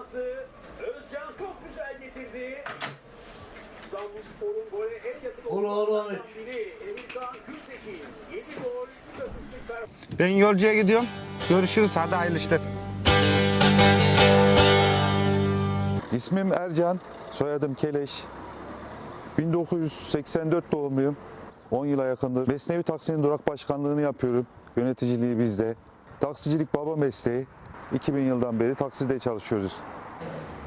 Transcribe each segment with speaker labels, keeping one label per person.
Speaker 1: Şansı Özcan çok güzel getirdi. İstanbulspor'un gole en yakın oyuncularından biri Emirkan Gültekin. 7 gol, 3 asistlik.
Speaker 2: Ben yolcuya gidiyorum. Görüşürüz. Hadi hayırlı işler.
Speaker 3: İsmim Ercan, soyadım Keleş. 1984 doğumluyum. 10 yıla yakındır. Mesnevi Taksi'nin durak başkanlığını yapıyorum. Yöneticiliği bizde. Taksicilik baba mesleği. 2000 yıldan beri takside çalışıyoruz.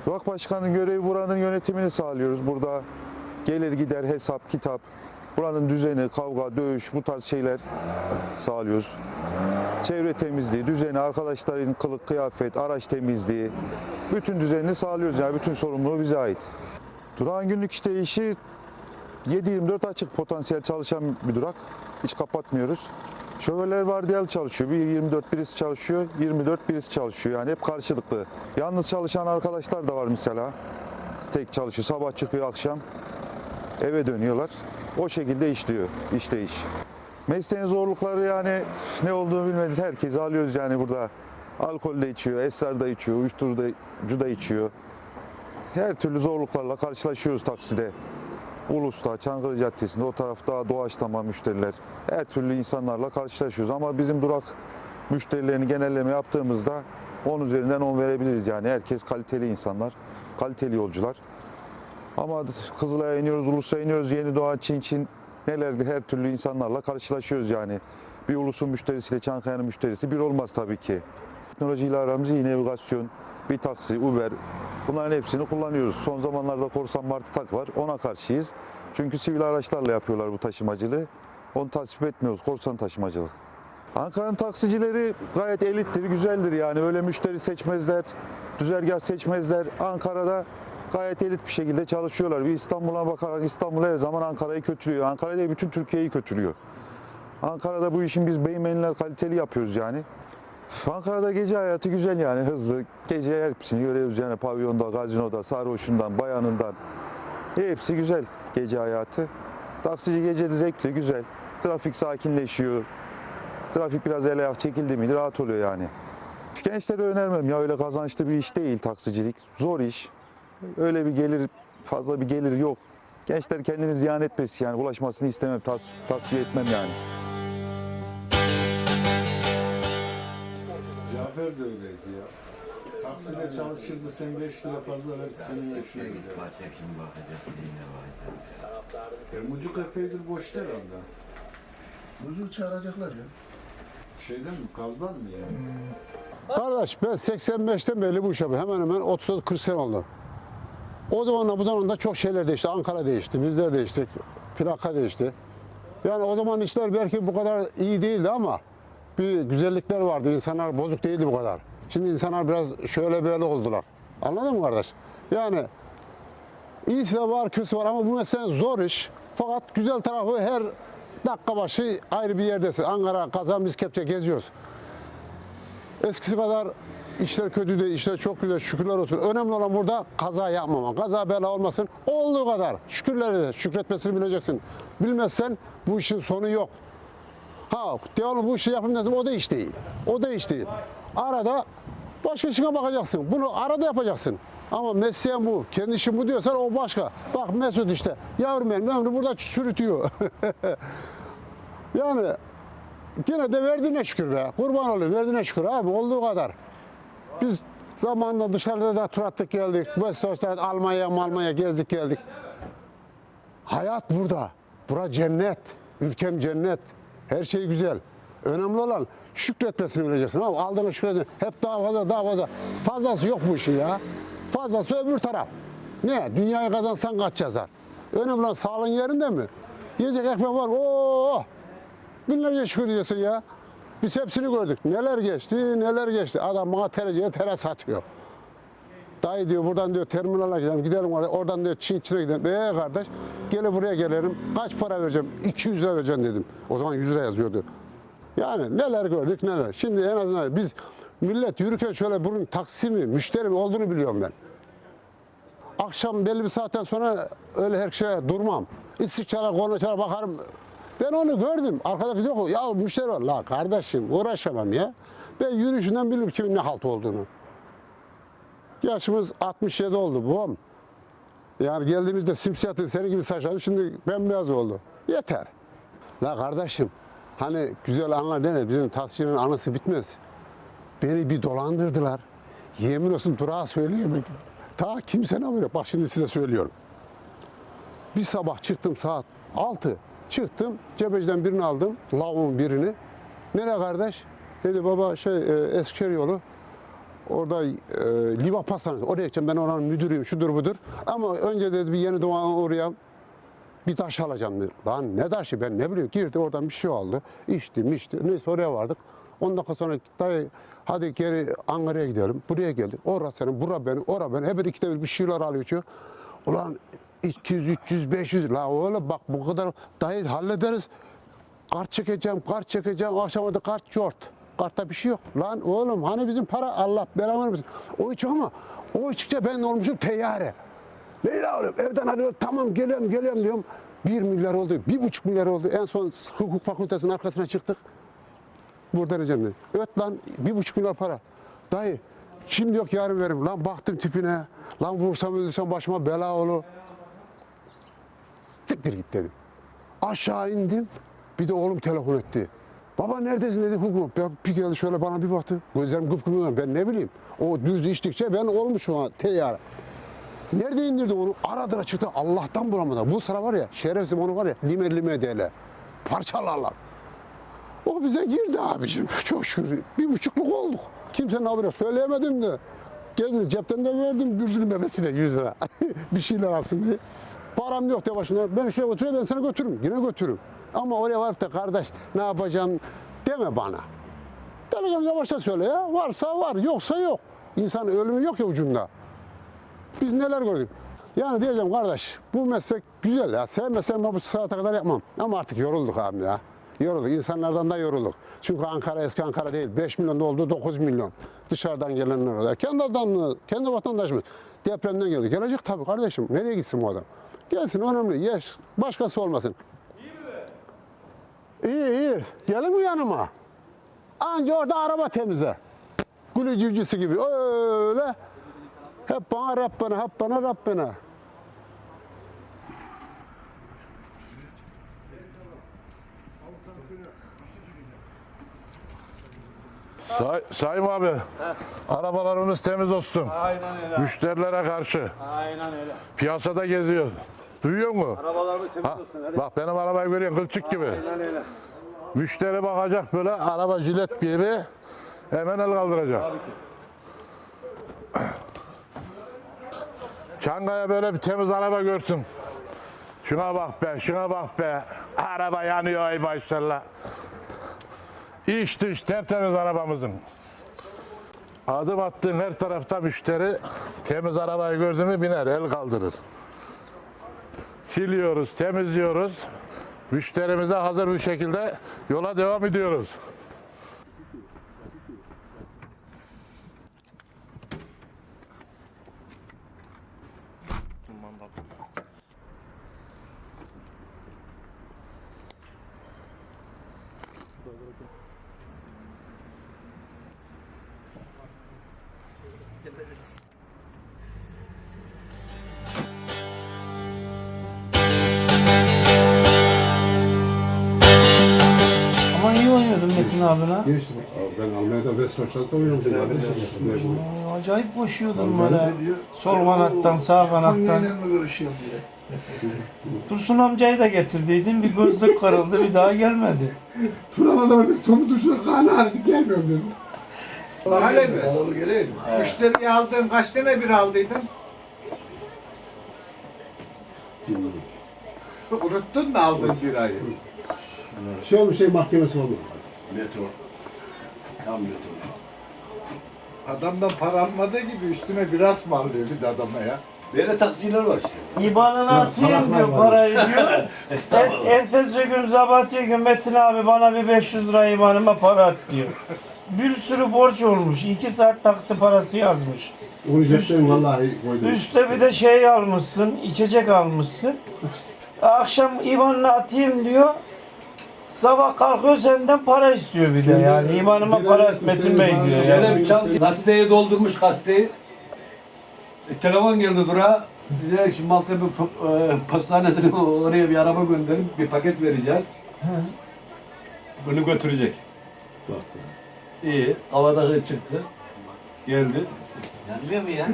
Speaker 3: Durak başkanının görevi buranın yönetimini sağlıyoruz. Burada gelir gider hesap, kitap, buranın düzeni, kavga, dövüş bu tarz şeyler sağlıyoruz. Çevre temizliği, düzeni, arkadaşların kılık, kıyafet, araç temizliği, bütün düzenini sağlıyoruz. Yani bütün sorumluluğu bize ait. Durağın günlük işleyişi 7-24 açık potansiyel çalışan bir durak. Hiç kapatmıyoruz. Şoförler vardiyalı çalışıyor. Bir 24 birisi çalışıyor, 24 birisi çalışıyor. Yani hep karşılıklı. Yalnız çalışan arkadaşlar da var mesela. Tek çalışıyor. Sabah çıkıyor akşam eve dönüyorlar. O şekilde işliyor, işleyiş. Mesleğin zorlukları yani ne olduğunu bilmediğiniz herkesi alıyoruz yani burada. Alkol de içiyor, esrar da içiyor, uyuşturucu da içiyor. Her türlü zorluklarla karşılaşıyoruz takside. Ulus'ta, Çankırı Caddesi'nde, o tarafta doğaçlama müşteriler. Her türlü insanlarla karşılaşıyoruz ama bizim durak müşterilerini genelleme yaptığımızda 10 üzerinden 10 verebiliriz yani. Herkes kaliteli insanlar, kaliteli yolcular. Ama Kızılay'a iniyoruz, Ulus'a iniyoruz, Yeni Doğa, Çin Çin neler her türlü insanlarla karşılaşıyoruz yani. Bir Ulus'un müşterisiyle Çankaya'nın müşterisi bir olmaz tabii ki. Teknolojiyle aramız iyi, navigasyon, bir taksi, Uber bunların hepsini kullanıyoruz. Son zamanlarda Korsan Martı Tak var, ona karşıyız. Çünkü sivil araçlarla yapıyorlar bu taşımacılığı. Onu tasvip etmiyoruz, korsan taşımacılık. Ankara'nın taksicileri gayet elittir, güzeldir yani. Öyle müşteri seçmezler, düzergah seçmezler. Ankara'da gayet elit bir şekilde çalışıyorlar. Bir İstanbul'a bakarak İstanbul her zaman Ankara'yı kötülüyor. Ankara değil bütün Türkiye'yi kötülüyor. Ankara'da bu işin biz beymeniler kaliteli yapıyoruz yani. Ankara'da gece hayatı güzel yani hızlı. Gece hepsini görüyoruz yani pavyonda, gazinoda, sarhoşundan, bayanından. Hepsi güzel gece hayatı. Taksici gece de zevkli, güzel. Trafik sakinleşiyor. Trafik biraz ele ayak çekildi mi rahat oluyor yani. Gençlere önermem ya öyle kazançlı bir iş değil taksicilik. Zor iş. Öyle bir gelir, fazla bir gelir yok. Gençler kendini ziyan etmesin yani bulaşmasını istemem, tas, tasfiye etmem yani.
Speaker 4: Cafer de öyleydi ya. Takside çalışırdı sen 5 lira fazla ver senin 5 lira gider. E, mucuk epeydir boşta herhalde.
Speaker 5: Mucuk çağıracaklar ya.
Speaker 4: Şeyden mi? Gazdan mı yani?
Speaker 5: Kardeş ben 85'ten beri bu işe yapıyorum. Hemen hemen 30-40 sene oldu. O zamanla bu zamanda çok şeyler değişti. Ankara değişti, bizler değiştik, plaka değişti. Yani o zaman işler belki bu kadar iyi değildi ama bir güzellikler vardı. İnsanlar bozuk değildi bu kadar. Şimdi insanlar biraz şöyle böyle oldular. Anladın mı kardeş? Yani iyisi de var, kötüsü var ama bu mesele zor iş. Fakat güzel tarafı her dakika başı ayrı bir yerdesin. Ankara, Kazan, biz kepçe geziyoruz. Eskisi kadar işler kötü değil, işler çok güzel şükürler olsun. Önemli olan burada kaza yapmamak, kaza bela olmasın. Olduğu kadar şükürler şükretmesini bileceksin. Bilmezsen bu işin sonu yok. Ha devamlı bu işi yapayım dedim o da iş değil. O da iş değil. Arada başka işine bakacaksın. Bunu arada yapacaksın. Ama mesleğin bu. Kendi işin bu diyorsan o başka. Bak Mesut işte. Yavrum benim ömrü burada sürütüyor. yani Yine de verdiğine şükür be. Kurban olayım verdiğine şükür abi olduğu kadar. Biz zamanında dışarıda da tur attık geldik. Mesela Almanya, Almanya gezdik geldik. Hayat burada. Bura cennet. Ülkem cennet. Her şey güzel. Önemli olan şükretmesini bileceksin. Ama aldığına şükredeceksin. Hep daha fazla daha fazla. Fazlası yok bu işin ya. Fazlası öbür taraf. Ne? Dünyayı kazansan kaç yazar? Önemli olan sağlığın yerinde mi? Yiyecek ekmek var. Oo! Binlerce şükür diyorsun ya. Biz hepsini gördük. Neler geçti, neler geçti. Adam bana tereciye tere satıyor. Dayı diyor buradan diyor terminala gidelim, gidelim. Oradan diyor Çin Çin'e gidelim. Eee kardeş gel buraya gelirim. Kaç para vereceğim? 200 lira vereceğim dedim. O zaman 100 lira yazıyordu. Yani neler gördük neler. Şimdi en azından biz millet yürürken şöyle bunun taksi mi, müşteri mi olduğunu biliyorum ben. Akşam belli bir saatten sonra öyle her şeye durmam. İstik çalar, korna çalar bakarım. Ben onu gördüm. Arkadaki diyor ki, ya müşteri var. La kardeşim uğraşamam ya. Ben yürüyüşünden bilirim kimin ne halt olduğunu. Yaşımız 67 oldu babam. Yani geldiğimizde simsiyahtı senin gibi saçlarım şimdi bembeyaz oldu. Yeter. La kardeşim hani güzel anlar dene bizim taksicinin anısı bitmez. Beni bir dolandırdılar. Yemin olsun durağa söyleyemedim. Ta kimse ne böyle. Bak şimdi size söylüyorum. Bir sabah çıktım saat 6. Çıktım cebeciden birini aldım. Lavuğun birini. Nereye kardeş? Dedi baba şey e, Eskişehir yolu. Orada e, Liva Pastanesi. Oraya gideceğim ben oranın müdürüyüm şudur budur. Ama önce dedi bir yeni doğan oraya bir taş alacağım dedi. Lan ne taşı ben ne biliyorum. Girdi oradan bir şey aldı. İçti mişti. Neyse oraya vardık. 10 dakika sonra dayı hadi geri Ankara'ya gidelim. Buraya geldik. Ora senin, bura benim, ora benim. Hep ikide bir bir şeyler alıyor. içiyor. Ulan 200, 300, 500. La oğlum bak bu kadar dayı hallederiz. Kart çekeceğim, kart çekeceğim. Akşama da kart çort. Kartta bir şey yok. Lan oğlum hani bizim para Allah belanı vermesin. O içiyor ama o içtikçe ben olmuşum teyyare. Leyla oğlum evden arıyor tamam geliyorum geliyorum diyorum. Bir milyar oldu, bir buçuk milyar oldu. En son hukuk fakültesinin arkasına çıktık. Burada dedi. Öt lan bir buçuk milyar para. Dayı şimdi yok yarın veririm. Lan baktım tipine. Lan vursam öldürsem başıma bela olur. Siktir git dedim. Aşağı indim. Bir de oğlum telefon etti. Baba neredesin dedi hukuk. Ben bir geldi şöyle bana bir baktı. Gözlerim kıpkırmızı. Ben ne bileyim. O düz içtikçe ben olmuş şu an teyyare. Nerede indirdi onu? Aradıra çıktı. Allah'tan bulamadı. Bu sıra var ya şerefsiz onu var ya lime lime dele. Parçalarlar. O bize girdi abicim. Çok şükür. Bir buçukluk olduk. Kimsenin haberi. Söyleyemedim de. Gezdi cepten de verdim güldürüm memesine 100 lira. bir şeyler diye. Param yok de başına. Ben şuraya götürüyorum ben seni götürürüm. Yine götürürüm. Ama oraya varıp da kardeş ne yapacağım deme bana. Delikanlı yavaşça söyle ya. Varsa var yoksa yok. İnsan ölümü yok ya ucunda. Biz neler gördük. Yani diyeceğim kardeş bu meslek güzel ya. Sevmesem bu saate kadar yapmam. Ama artık yorulduk abi ya. Yorulduk. İnsanlardan da yorulduk. Çünkü Ankara eski Ankara değil. 5 milyon oldu 9 milyon. Dışarıdan gelenler orada. Kendi adamlı, kendi vatandaşımız. Depremden geldi. Gelecek tabii kardeşim. Nereye gitsin bu adam? Gelsin önemli. Yaş. Başkası olmasın. İyi iyi. Gelin mi yanıma? Anca orada araba temizle. Gülü civcisi gibi. Öyle. Hep bana Rabbena, hep bana Rabbena.
Speaker 6: Say, Sayın abi, arabalarımız temiz olsun.
Speaker 7: Aynen öyle.
Speaker 6: Müşterilere karşı.
Speaker 7: Aynen öyle.
Speaker 6: Piyasada geziyor. Duyuyor musun?
Speaker 7: Arabalarımız temiz
Speaker 6: Ha,
Speaker 7: olsun. Hadi.
Speaker 6: bak benim arabayı görüyorsun kılçık gibi.
Speaker 7: Aynen öyle.
Speaker 6: Müşteri bakacak böyle araba jilet gibi hemen el kaldıracak. Çankaya böyle bir temiz araba görsün. Şuna bak be, şuna bak be. Araba yanıyor ay maşallah. İç dış tertemiz arabamızın. Adım attığın her tarafta müşteri temiz arabayı gördü mü biner, el kaldırır. Siliyoruz, temizliyoruz. Müşterimize hazır bir şekilde yola devam ediyoruz.
Speaker 5: Almanya'da Westhoşland'da oynadım. kardeşim.
Speaker 8: Acayip koşuyordun böyle. Sol kanattan, sağ kanattan. Dursun amcayı da getirdiydin. Bir gözlük kırıldı, bir daha gelmedi.
Speaker 5: Turan adamı topu duşuna kanı gelmiyorum dedim.
Speaker 7: Mahalle mi? Müşteriyi aldın. Kaç tane bir aldıydın? Unuttun mu aldın bir ayı?
Speaker 5: Şey olmuş şey mahkemesi oldu.
Speaker 7: Adamdan para almadığı gibi üstüne biraz mı alıyor bir de adama ya?
Speaker 9: Böyle taksiciler var işte.
Speaker 8: İban'ına atayım diyor parayı diyor. er, ertesi gün sabah diyor ki Metin abi bana bir 500 lira İban'ıma para at diyor. Bir sürü borç olmuş. 2 saat taksi parası yazmış.
Speaker 5: Onu cepten vallahi koydum.
Speaker 8: Üste bir de şey almışsın, içecek almışsın. Akşam İvan'la atayım diyor. Sabah kalkıyor senden para istiyor bir de yani. İmanıma para et Metin Bey diyor
Speaker 9: Şöyle
Speaker 8: yani.
Speaker 9: bir çanta gazeteyi doldurmuş gazeteyi. E, telefon geldi dura. Dediler ki Maltepe po- e, postanesine oraya bir araba gönderip bir paket vereceğiz. Bunu götürecek. İyi. Havada çıktı. Geldi.
Speaker 8: Yanıyor mu ya?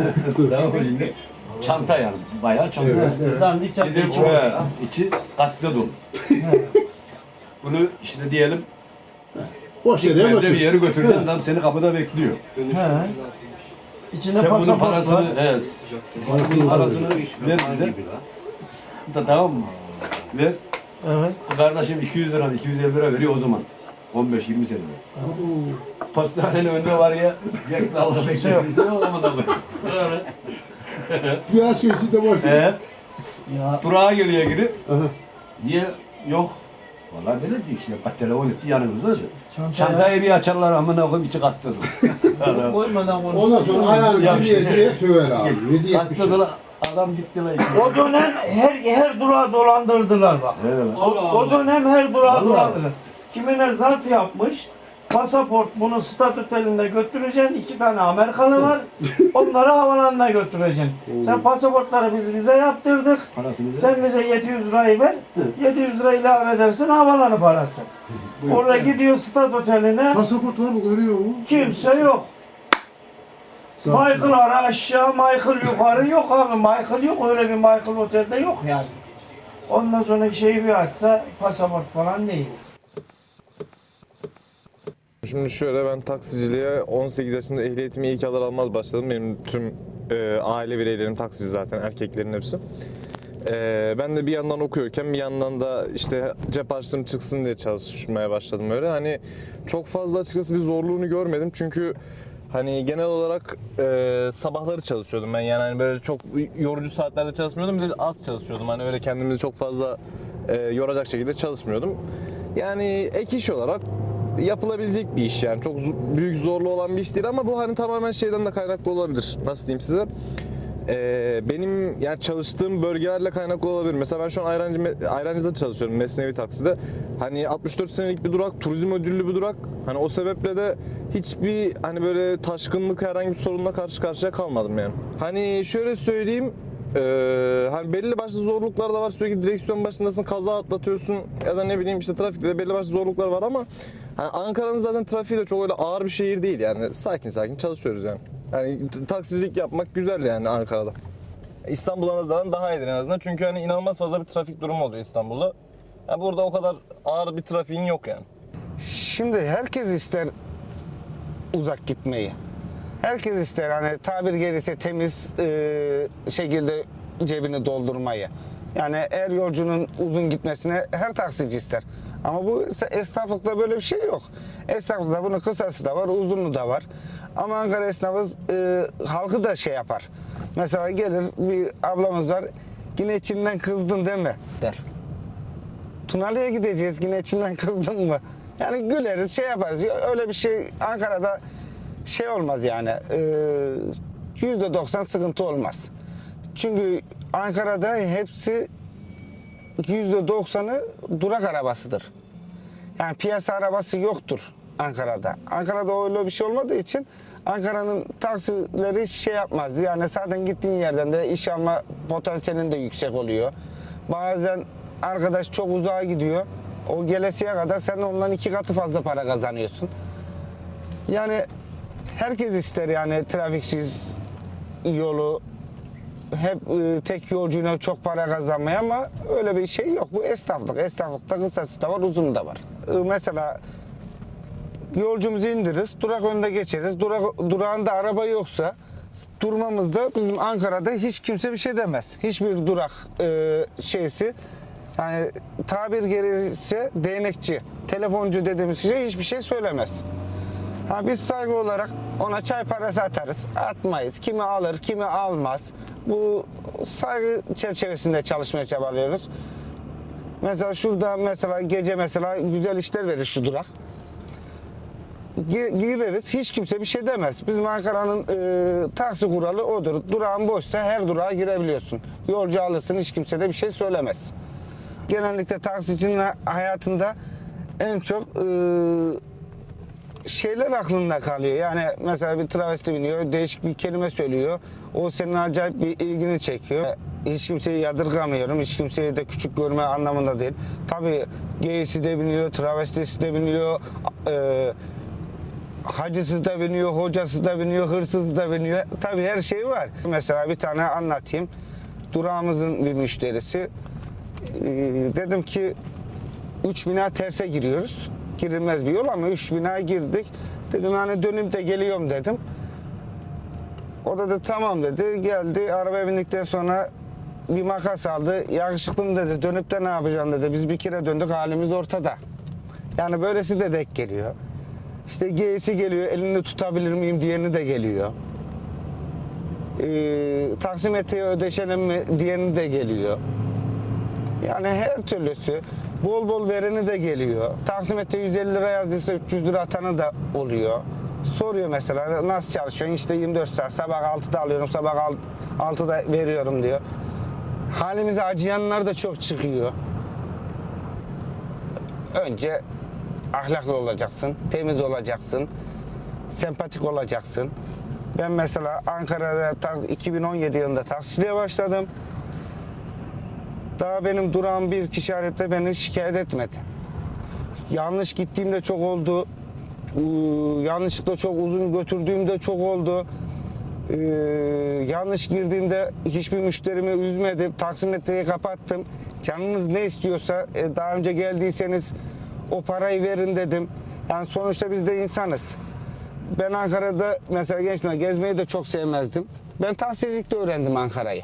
Speaker 9: Tamam şimdi. Çanta yani. Bayağı çanta.
Speaker 8: Dandik
Speaker 9: Bir de
Speaker 8: çakıyor.
Speaker 9: he, içi gazete dolu. Bunu işte diyelim
Speaker 5: Boş yere
Speaker 9: ben de bir
Speaker 5: götür.
Speaker 9: yere götüreceğim. Adam seni kapıda bekliyor.
Speaker 8: He. İçinde
Speaker 9: Sen bunun
Speaker 8: pasaport var.
Speaker 9: parasını, evet. Bunun parasını ver bize. Da tamam mı? Ver.
Speaker 8: Evet.
Speaker 9: Kardeşim 200 lira, 250 lira veriyor o zaman. 15-20 sene. Postanenin önünde var ya, bekle Allah.
Speaker 5: Biraz şu işi de boş.
Speaker 9: Ee,
Speaker 8: Ya
Speaker 9: durağa geliyor geri. Niye? Yok. Vallahi böyle diyor işte. Bak telefon etti yanımızda.
Speaker 8: çantaya
Speaker 9: Çantayı bir açarlar amına koyayım içi dolu.
Speaker 8: koymadan
Speaker 5: Ondan
Speaker 8: konuşsun.
Speaker 5: sonra ayağını
Speaker 9: Ya
Speaker 5: bir
Speaker 9: işte.
Speaker 5: söver abi. Yetmiş.
Speaker 9: dolu. Adam gitti lan.
Speaker 8: O dönem her her durağı dolandırdılar bak.
Speaker 9: Evet.
Speaker 8: O, o dönem her durağı dolandırdılar. Kimine zarf yapmış. Pasaport bunu statüt elinde götüreceksin. iki tane Amerikalı var. Onları havalanına götüreceksin. Sen pasaportları biz bize yaptırdık.
Speaker 9: Parasını.
Speaker 8: Sen bize 700 lirayı ver. 700 lira ilave edersin havalanı parası. Orada gidiyor stat oteline.
Speaker 5: Pasaport var mı görüyor mu?
Speaker 8: Kimse yok. Michael ara aşağı, Michael yukarı yok abi. Michael yok. Öyle bir Michael otelde yok yani. Ondan sonraki şeyi bir açsa pasaport falan değil.
Speaker 10: Şimdi şöyle ben taksiciliğe 18 yaşında ehliyetimi ilk alır almaz başladım. Benim tüm e, aile bireylerim taksici zaten erkeklerin hepsi. E, ben de bir yandan okuyorken bir yandan da işte cep harçlığım çıksın diye çalışmaya başladım öyle. Hani çok fazla açıkçası bir zorluğunu görmedim çünkü hani genel olarak e, sabahları çalışıyordum ben yani hani böyle çok yorucu saatlerde çalışmıyordum bir de az çalışıyordum hani öyle kendimizi çok fazla e, yoracak şekilde çalışmıyordum. Yani ek iş olarak yapılabilecek bir iş yani çok büyük zorlu olan bir iş değil ama bu hani tamamen şeyden de kaynaklı olabilir. Nasıl diyeyim size? Ee, benim yani çalıştığım bölgelerle kaynaklı olabilir. Mesela ben şu an Ayrancı, Ayrancı'da çalışıyorum Mesnevi Taksi'de. Hani 64 senelik bir durak, turizm ödüllü bir durak. Hani o sebeple de hiçbir hani böyle taşkınlık herhangi bir sorunla karşı karşıya kalmadım yani. Hani şöyle söyleyeyim, ee, hani belli başlı zorluklar da var. Sürekli direksiyon başındasın, kaza atlatıyorsun ya da ne bileyim işte trafikte de belli başlı zorluklar var ama hani Ankara'nın zaten trafiği de çok öyle ağır bir şehir değil yani. Sakin sakin çalışıyoruz yani. Yani taksicilik yapmak güzel yani Ankara'da. İstanbul'a nazaran daha iyidir en azından. Çünkü hani inanılmaz fazla bir trafik durumu oluyor İstanbul'da. Yani burada o kadar ağır bir trafiğin yok yani.
Speaker 2: Şimdi herkes ister uzak gitmeyi. Herkes ister hani tabir gelirse temiz e, şekilde cebini doldurmayı. Yani eğer yolcunun uzun gitmesine her taksici ister. Ama bu esnaflıkta böyle bir şey yok. Esnaflıkta bunun kısası da var, uzunu da var. Ama Ankara esnafı e, halkı da şey yapar. Mesela gelir bir ablamız var, yine içinden kızdın değil mi der. Tunalı'ya gideceğiz yine içinden kızdın mı? Yani güleriz şey yaparız. Öyle bir şey Ankara'da şey olmaz yani. Ee, Yüzde doksan sıkıntı olmaz. Çünkü Ankara'da hepsi yüzde doksanı durak arabasıdır. Yani piyasa arabası yoktur Ankara'da. Ankara'da öyle bir şey olmadığı için Ankara'nın taksileri şey yapmaz. Yani zaten gittiğin yerden de iş alma potansiyelin de yüksek oluyor. Bazen arkadaş çok uzağa gidiyor. O gelesiye kadar sen ondan iki katı fazla para kazanıyorsun. Yani herkes ister yani trafiksiz yolu hep e, tek yolcuyla çok para kazanmayı ama öyle bir şey yok. Bu esnaflık. Esnaflıkta kısası da var, uzun da var. E, mesela yolcumuzu indiririz, durak önünde geçeriz. Durak, durağında araba yoksa durmamızda bizim Ankara'da hiç kimse bir şey demez. Hiçbir durak e, şeysi yani tabir gerekirse değnekçi, telefoncu dediğimiz şey hiçbir şey söylemez. Ha biz saygı olarak ona çay parası atarız. Atmayız. Kimi alır, kimi almaz. Bu saygı çerçevesinde çalışmaya çabalıyoruz. Mesela şurada mesela gece mesela güzel işler verir şu durak. Gi- Gireriz hiç kimse bir şey demez. Bizim Ankara'nın e, taksi kuralı odur. Durağın boşsa her durağa girebiliyorsun. Yolcu alırsın hiç kimse de bir şey söylemez. Genellikle taksicinin ha- hayatında en çok e, şeyler aklında kalıyor. Yani mesela bir travesti biniyor, değişik bir kelime söylüyor. O senin acayip bir ilgini çekiyor. Hiç kimseyi yadırgamıyorum. Hiç kimseyi de küçük görme anlamında değil. Tabii geyisi de biniyor, travestisi de biniyor. E, hacısı da biniyor, hocası da biniyor, hırsızı da biniyor. Tabii her şey var. Mesela bir tane anlatayım. Durağımızın bir müşterisi. Ee, dedim ki 3 bina terse giriyoruz. Girilmez bir yol ama 3 bina girdik. Dedim hani dönüp de geliyorum dedim. O da dedi tamam dedi. Geldi arabaya bindikten sonra bir makas aldı. Yakışıklım dedi dönüp de ne yapacaksın dedi. Biz bir kere döndük halimiz ortada. Yani böylesi de denk geliyor. İşte G'si geliyor elini tutabilir miyim diyeni de geliyor. Ee, taksimetreye ödeşelim mi diyeni de geliyor. Yani her türlüsü bol bol vereni de geliyor. Taksimetre 150 lira yazdıysa 300 lira atanı da oluyor. Soruyor mesela nasıl çalışıyorsun? İşte 24 saat sabah 6'da alıyorum sabah 6'da veriyorum diyor. Halimize acıyanlar da çok çıkıyor. Önce ahlaklı olacaksın, temiz olacaksın, sempatik olacaksın. Ben mesela Ankara'da ta- 2017 yılında taksiciliğe başladım. Daha benim durağım bir kişi arayıp beni şikayet etmedi. Yanlış gittiğimde çok oldu. Ee, Yanlışlıkla çok uzun götürdüğümde çok oldu. Ee, yanlış girdiğimde hiçbir müşterimi üzmedim. Taksimetreyi kapattım. Canınız ne istiyorsa e, daha önce geldiyseniz o parayı verin dedim. Yani sonuçta biz de insanız. Ben Ankara'da mesela gençken gezmeyi de çok sevmezdim. Ben taksicilikte öğrendim Ankara'yı.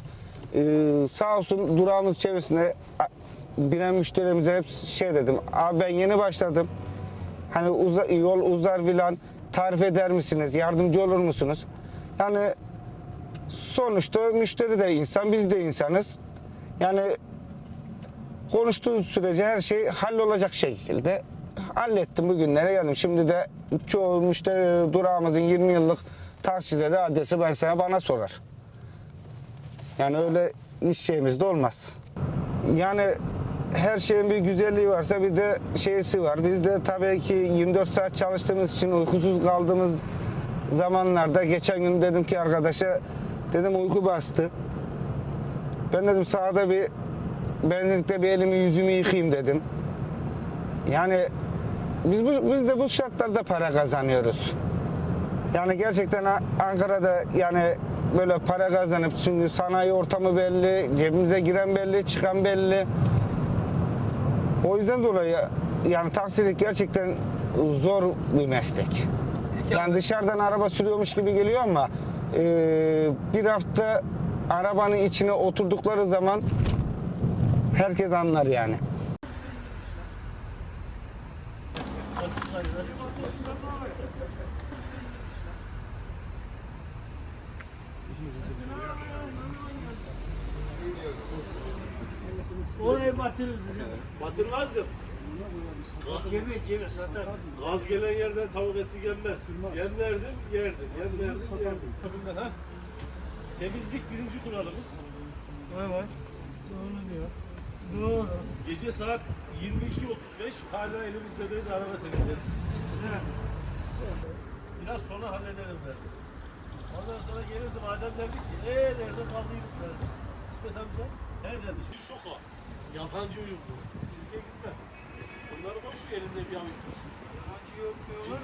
Speaker 2: Ee, sağ olsun durağımız çevresinde binen müşterimize hep şey dedim. Abi ben yeni başladım. Hani uza- yol uzar filan tarif eder misiniz? Yardımcı olur musunuz? Yani sonuçta müşteri de insan, biz de insanız. Yani konuştuğun sürece her şey hallolacak şekilde hallettim bugünlere geldim. Şimdi de çoğu müşteri durağımızın 20 yıllık taksileri adresi ben sana bana sorar. Yani öyle iş şeyimiz de olmaz. Yani her şeyin bir güzelliği varsa bir de şeysi var. Biz de tabii ki 24 saat çalıştığımız için uykusuz kaldığımız zamanlarda geçen gün dedim ki arkadaşa dedim uyku bastı. Ben dedim sahada bir benzinlikte bir elimi yüzümü yıkayayım dedim. Yani biz bu, biz de bu şartlarda para kazanıyoruz. Yani gerçekten Ankara'da yani böyle para kazanıp çünkü sanayi ortamı belli, cebimize giren belli, çıkan belli. O yüzden dolayı yani taksilik gerçekten zor bir meslek. Yani dışarıdan araba sürüyormuş gibi geliyor ama e, bir hafta arabanın içine oturdukları zaman herkes anlar yani.
Speaker 8: Oraya batırır.
Speaker 11: Batırmazdım.
Speaker 8: Cebe cebe satar.
Speaker 11: Gaz gelen yerden tavuk esi gelmez. Yemlerdim, yerdim. Yemlerdim, yerdim. Bundan, ha? Temizlik birinci kuralımız.
Speaker 8: Evet. Doğru diyor. Doğru.
Speaker 11: Gece saat 22.35 hala elimizdeyiz araba temizleriz. Biraz sonra hallederim derdim. Ondan sonra gelirdi madem derdi ki ee derdi kaldıydık derdi. İsmet amca he derdi. Şimdi şoka. Yabancı uyum bu. Türkiye gitme. Bunları koy şu elinde bir avuç dursun.
Speaker 8: Yabancı yok diyorlar.